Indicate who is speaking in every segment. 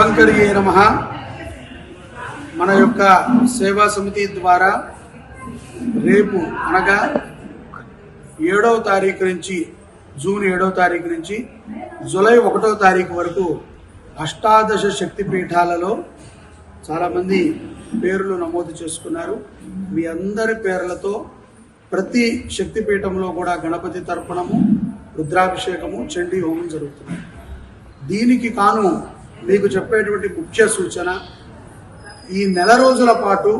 Speaker 1: శుభంకరియే నమ. మన యొక్క సేవా సమితి ద్వారా రేపు అనగా ఏడవ తారీఖు నుంచి జూన్ ఏడవ తారీఖు నుంచి జూలై ఒకటో తారీఖు వరకు అష్టాదశ శక్తి పీఠాలలో చాలామంది పేర్లు నమోదు చేసుకున్నారు. మీ అందరి పేర్లతో ప్రతి శక్తిపీఠంలో కూడా గణపతి తర్పణము రుద్రాభిషేకము చండీ హోమం జరుగుతుంది. దీనికి కాను మీకు చెప్పేటువంటి ముఖ్య సూచన ఈ నెల రోజుల పాటు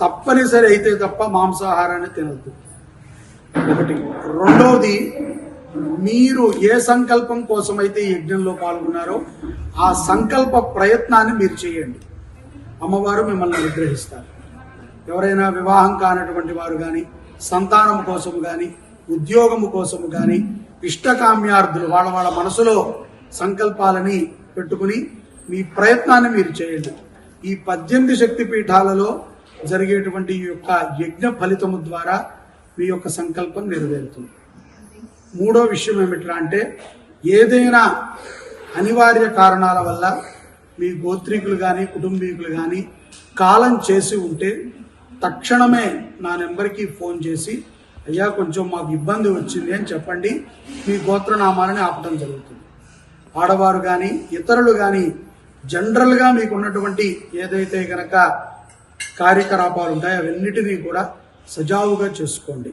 Speaker 1: తప్పనిసరి అయితే తప్ప మాంసాహారాన్ని తినద్దు. ఒకటి. రెండవది మీరు ఏ సంకల్పం కోసమైతే ఈ యజ్ఞంలో పాల్గొన్నారో ఆ సంకల్ప ప్రయత్నాన్ని మీరు చేయండి. అమ్మవారు మిమ్మల్ని అనుగ్రహిస్తారు. ఎవరైనా వివాహం కానటువంటి వారు కానీ సంతానం కోసం కానీ ఉద్యోగము కోసము కానీ ఇష్టకామ్యార్థులు వాళ్ళ వాళ్ళ మనసులో సంకల్పాలని పెట్టుకుని మీ ప్రయత్నాన్ని మీరు చేయండి. ఈ పద్దెనిమిది శక్తి పీఠాలలో జరిగేటువంటి ఈ యొక్క యజ్ఞ ఫలితము ద్వారా మీ యొక్క సంకల్పం నెరవేరుతుంది. మూడో విషయం ఏమిట్రా అంటే ఏదైనా అనివార్య కారణాల వల్ల మీ గోత్రీకులు కానీ కుటుంబీకులు కానీ కాలం చేసి ఉంటే తక్షణమే నా నెంబర్కి ఫోన్ చేసి అయ్యా కొంచెం మాకు ఇబ్బంది వచ్చింది అని చెప్పండి. మీ గోత్రనామాలని ఆపడం జరుగుతుంది. ఆడవారు కానీ ఇతరులు కానీ జనరల్గా మీకు ఉన్నటువంటి ఏదైతే కనుక కార్యకలాపాలు ఉంటాయో అవన్నిటినీ కూడా సజావుగా చేసుకోండి.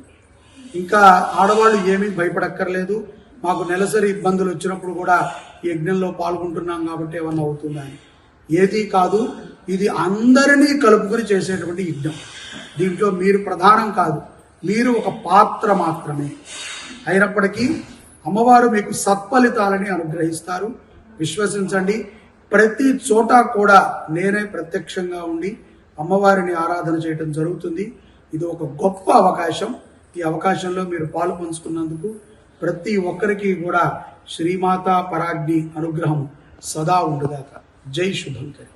Speaker 1: ఇంకా ఆడవాళ్ళు ఏమీ భయపడక్కర్లేదు. మాకు నెలసరి ఇబ్బందులు వచ్చినప్పుడు కూడా ఈ యజ్ఞంలో పాల్గొంటున్నాం కాబట్టి ఏమన్నా అవుతుందని ఏది కాదు ఇది అందరినీ కలుపుకొని చేసేటువంటి యజ్ఞం. దీంట్లో మీరు ప్రధానం కాదు మీరు ఒక పాత్ర మాత్రమే. అయినప్పటికీ అమ్మవారు మీకు సత్ఫలితాలని అనుగ్రహిస్తారు. విశ్వసించండి. ప్రతి చోట కూడా నేనే ప్రత్యక్షంగా ఉండి అమ్మవారిని ఆరాధన చేయటం జరుగుతుంది. ఇది ఒక గొప్ప అవకాశం. ఈ అవకాశంలో మీరు పాలు పంచుకున్నందుకు ప్రతి ఒక్కరికి కూడా శ్రీమాత పరాగ్ని అనుగ్రహం సదా ఉండుగాక. జై శుభంకరి.